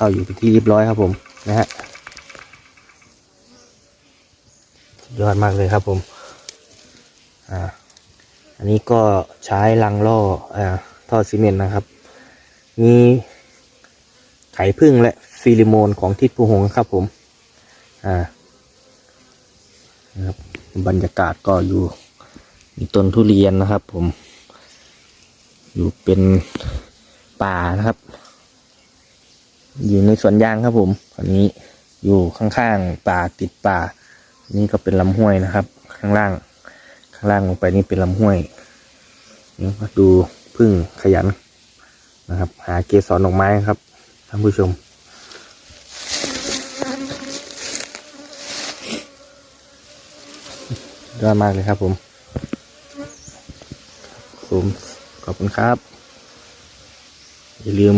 เข้าอยู่เป็นที่เรียบร้อยครับผมนะฮะยอดมากเลยครับผม อ่า อันนี้ก็ใช้ลังล่ออ่าท่อซีเมนต์นะครับ มีไข่พึ่งและฟิลิโมนของทิศภูหงส์ครับผม อ่านะครับบรรยากาศก็อยู่มีต้นทุเรียนนะครับผม อยู่เป็นป่านะครับ อยู่ในสวนยางครับผมอันนี้อยู่ข้างๆป่าติดป่า นี่ก็เป็นลำห้วยนะครับ ข้างล่าง ข้างล่างลงไปนี่เป็นลำห้วยนี่มาดูพึ่งขยันนะครับ หาเกสรดอกไม้ครับท่านผู้ชมยอดมากเลยครับผมผมขอบคุณครับ อย่าลืม